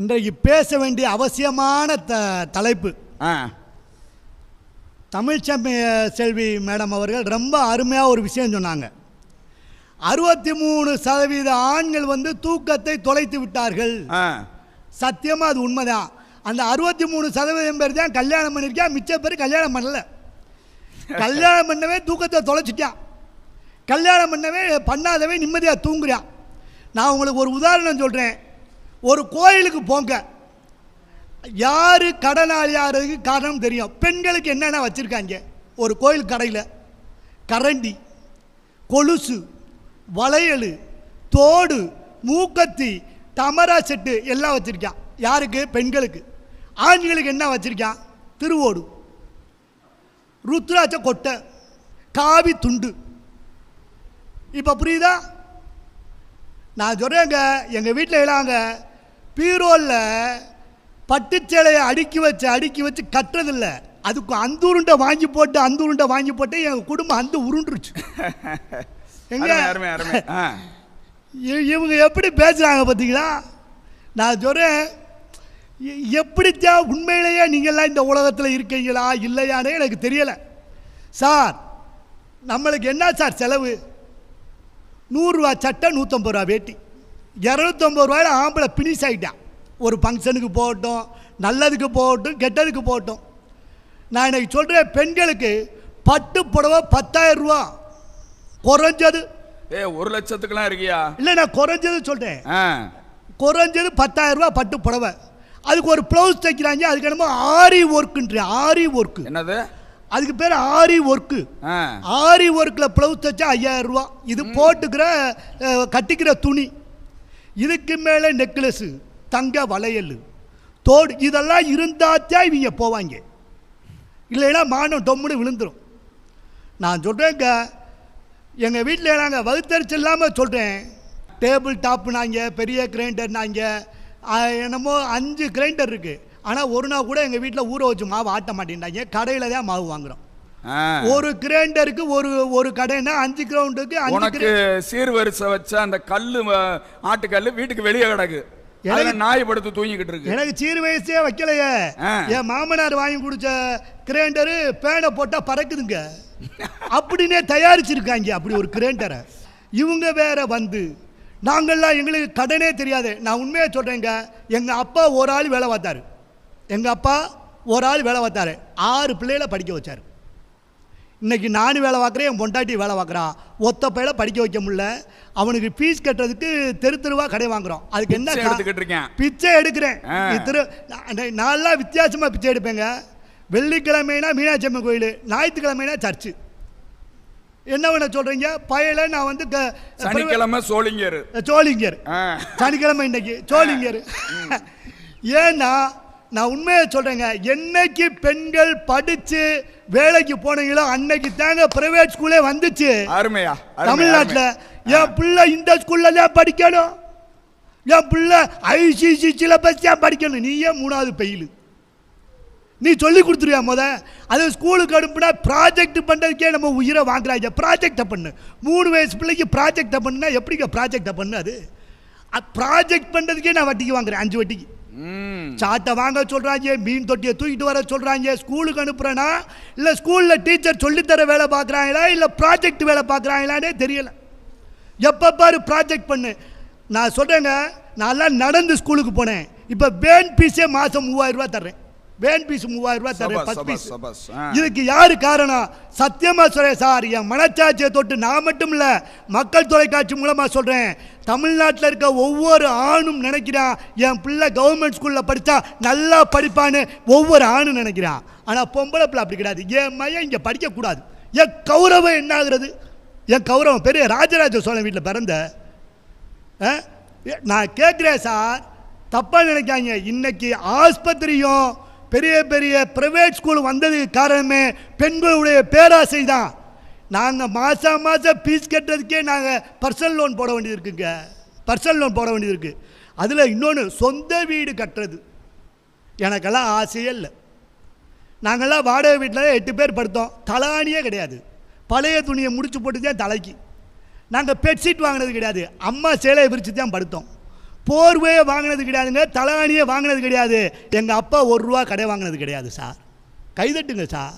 இன்றைக்கு பேச வேண்டிய அவசியமான த தலைப்பு. ஆ. செல்வி மேடம் அவர்கள் ரொம்ப அருமையாக ஒரு விஷயம் சொன்னாங்க. அறுபத்தி மூணு சதவீத ஆண்கள் வந்து தூக்கத்தை தொலைத்து விட்டார்கள். சத்தியமாக அது உண்மைதான். அந்த அறுபத்தி மூணு சதவீதம் பேர் தான் கல்யாணம் பண்ணியிருக்கா மிச்ச பேர் கல்யாணம் பண்ணல. கல்யாணம் பண்ணவே தூக்கத்தை தொலைச்சிட்டான் கல்யாணம் பண்ணவே பண்ணாதவே நிம்மதியாக தூங்குறான் நான் உங்களுக்கு ஒரு உதாரணம் சொல்கிறேன் ஒரு கோயிலுக்கு போங்க. யார் கடனாளியாகிறதுக்கு காரணம் தெரியும். பெண்களுக்கு என்னென்ன வச்சுருக்காங்க? ஒரு கோயில் கடையில். கரண்டி கொலுசு வளையல் தோடு மூக்கத்தி தமரா செட்டு எல்லாம் வச்சுருக்கான் யாருக்கு? பெண்களுக்கு. ஆண்களுக்கு என்ன வச்சுருக்கான் திருவோடு. ருத்ராட்ச கொட்டை காவி துண்டு. இப்போ புரியுதா? நான் சொல்கிறேங்க எங்கள் வீட்டில் இல்லாங்க பீரோலில் பட்டுச்சேலையை அடுக்கி வச்சு அடுக்கி வச்சு கட்டுறதில்ல. அதுக்கு அந்த உருண்டை வாங்கி போட்டு அந்த உருண்டை வாங்கி போட்டு எங்கள் குடும்பம் அந்த உருண்டுருச்சு. எங்க? இவங்க எப்படி பேசுகிறாங்க பார்த்தீங்களா நான் சொல்கிறேன் எப்படித்தான் உண்மையிலேயே நீங்கள்லாம் இந்த உலகத்தில் இருக்கீங்களா இல்லையானே எனக்கு தெரியலை. சார் நம்மளுக்கு என்ன சார் செலவு? நூறுரூவா சட்டை நூற்றம்பது ரூபா வேட்டி. இரநூத்தம்பது ரூபாயில் ஆம்பளை பினிஷ் ஆகிட்டான் ஒரு ஃபங்க்ஷனுக்கு போகட்டும் நல்லதுக்கு போகட்டும் கெட்டதுக்கு போகட்டும். நான் இன்னைக்கு சொல்கிறேன் பெண்களுக்கு பட்டு புடவை பத்தாயிரம் ரூபா. குறைஞ்சது. ஏ ஒரு லட்சத்துக்குலாம் இருக்கியா? இல்லை நான் குறைஞ்சது சொல்கிறேன் குறைஞ்சது பத்தாயிரம் ரூபா பட்டு புடவை. அதுக்கு ஒரு ப்ளவுஸ் தைக்கிறாங்க அதுக்கு என்னமோ ஆரி ஒர்க்குன்ற ஆரி ஒர்க்கு என்னது? அதுக்கு பேர் ஆரி ஒர்க்கு ஆரி ஒர்க்கில் ப்ளவுஸ் தைச்சா ஐயாயிரம் ரூபா. இது போட்டுக்கிற கட்டிக்கிற துணி. இதுக்கு மேலே நெக்லஸ்ஸு தங்க வளையல். தோடு இதெல்லாம் இருந்தாத்தான் இவங்க போவாங்க. இல்லைன்னா மானம் டொம்முன்னு விழுந்துடும் நான் சொல்கிறேங்க எங்கள் வீட்டில் நாங்கள் வகுத்தறிச்சு இல்லாமல் சொல்கிறேன் டேபிள் டாப்புனாங்க பெரிய கிரைண்டர்னாங்க என்னமோ அஞ்சு கிரைண்டர் இருக்குது ஆனால் ஒரு நாள் கூட எங்கள் வீட்டில் ஊற வச்சு மாவு ஆட்ட மாட்டேன்டாங்க கடையில் தான் மாவு வாங்குறோம். ஒரு கிரைண்டருக்கு ஒரு ஒரு கடைன்னா அஞ்சு கிரவுண்டுக்கு உனக்கு சீர்வரிசை வச்ச அந்த கல்லு ஆட்டுக்கல்லு வீட்டுக்கு வெளியே கிடக்கு. எனக்கு- நாய் படுத்து தூங்கிக்கிட்டு இருக்கு. எனக்கு சீர் வயசே வைக்கலையே. என் மாமனார் வாங்கி கொடுத்த கிரைண்டரு பேனை போட்டால் பறக்குதுங்க. அப்படின்னே தயாரிச்சிருக்காங்க அப்படி ஒரு கிரைண்டரை. இவங்க வேற வந்து நாங்கள்லாம் எங்களுக்கு கடனே தெரியாது. நான் உண்மையை சொல்கிறேங்க எங்கள் அப்பா ஒரு ஆள் வேலை பார்த்தாரு. எங்கள் அப்பா ஒரு ஆள் வேலை பார்த்தாரு. ஆறு பிள்ளைகளை படிக்க வச்சார். இன்னைக்கு நானும் வேலை பார்க்குறேன் என் பொண்டாட்டி வேலை பார்க்குறான் ஒத்த பையில படிக்க வைக்க முடியல. அவனுக்கு ஃபீஸ் கட்டுறதுக்கு தெரு தெருவா கடை வாங்குறோம். அதுக்கு என்ன எடுத்துக்கிட்டு. பிச்சை எடுக்கிறேன். திரு நான் நான்லாம் வித்தியாசமாக பிச்சை எடுப்பேங்க. வெள்ளிக்கிழமைனா மீனாட்சி அம்மன் கோயில் ஞாயிற்றுக்கிழமைனா சர்ச்சு. என்ன பண்ண சொல்கிறீங்க பயல நான் வந்து சனிக்கிழமை சோழிங்கர் ஆ. சனிக்கிழமை இன்னைக்கு சோழிங்கர் ஏன்னா நான் உண்மையை சொல்கிறேங்க என்னைக்கு பெண்கள் படித்து வேலைக்கு போனீங்களோ அன்னைக்கு தாங்க பிரைவேட் ஸ்கூலே வந்துச்சு. அருமையா அருமை, தமிழ்நாட்டில். என் பிள்ளை இந்த ஸ்கூல்ல தான் படிக்கணும். என் பிள்ளை ஐசிசி சிலபஸ் தான் படிக்கணும். நீ ஏன் மூணாவது பெயில் நீ சொல்லி கொடுத்துருவியா முத? அது ஸ்கூலுக்கு அனுப்புனா ப்ராஜெக்ட் பண்ணுறதுக்கே நம்ம உயிரை வாங்குறாங்க. ப்ராஜெக்டை பண்ணு. மூணு வயசு பிள்ளைக்கு ப்ராஜெக்டை பண்ணுனா எப்படிங்க ப்ராஜெக்டை பண்ணு அது? ப்ராஜெக்ட் பண்ணுறதுக்கே நான் வட்டிக்கு வாங்குறேன் அஞ்சு வட்டிக்கு. சாட்டை வாங்க சொல்கிறாங்க மீன் தொட்டியை தூக்கிட்டு வர சொல்கிறாங்க ஸ்கூலுக்கு அனுப்புகிறேன்னா இல்லை ஸ்கூலில் டீச்சர் சொல்லித்தர வேலை பார்க்குறாங்களா இல்லை ப்ராஜெக்ட் வேலை பார்க்குறாங்களானே தெரியல. எப்போ பாரு ப்ராஜெக்ட் பண்ணு. நான் சொல்கிறேங்க நான்லாம் நடந்து ஸ்கூலுக்கு போனேன். இப்போ வேன் பீஸே மாதம் மூவாயிரம் தர்றேன். வேன் பீஸ் மூவாயிரம் ரூபாய் சபாஸ், பத்து பீஸ். இதுக்கு யாரு காரணம்? சத்தியமா சொல்றேன் சார் என் மனச்சாட்சியை தொட்டு நான் மட்டும் இல்ல மக்கள் தொலைக்காட்சி மூலமா சொல்றேன். தமிழ்நாட்டில் இருக்க ஒவ்வொரு ஆணும் நினைக்கிறான் என் பிள்ளை கவர்மெண்ட் ஸ்கூல்ல படிச்சா நல்லா படிப்பான்னு ஒவ்வொரு ஆணும் நினைக்கிறான் ஆனா பொம்பளை பிள்ளை அப்படி கிடையாது. என் மையன் இங்க படிக்க கூடாது என் கௌரவம் என்ன ஆகுறது என் கௌரவம் பெரிய ராஜராஜ சோழன் வீட்டில் பிறந்த நான் கேட்குறேன் சார் தப்பாக நினைக்காங்க இன்னைக்கு ஆஸ்பத்திரியும் பெரிய பெரிய ப்ரைவேட் ஸ்கூல் வந்ததுக்கு காரணமே பெண்களுடைய பேராசை தான். நாங்கள் மாதம் மாதம் ஃபீஸ் கட்டுறதுக்கே நாங்கள் பர்சனல் லோன் போட வேண்டியது இருக்குங்க பர்சனல் லோன் போட வேண்டியது இருக்குது அதில் இன்னொன்று சொந்த வீடு கட்டுறது. எனக்கெல்லாம் ஆசையே இல்லை. நாங்கள்லாம் வாடகை வீட்டில் தான் எட்டு பேர் படுத்தோம். தலானியே கிடையாது. பழைய துணியை முடிச்சு போட்டு தான் தலைக்கு. நாங்கள் பெட்ஷீட் வாங்கினது கிடையாது. அம்மா சேலையை விரித்து தான் படுத்தோம். போர்வையை வாங்கினது கிடையாதுங்க தலகாணியே வாங்கினது கிடையாது. எங்கள் அப்பா ஒரு ரூபா கடை வாங்கினது கிடையாது சார். கைதட்டுங்க சார்.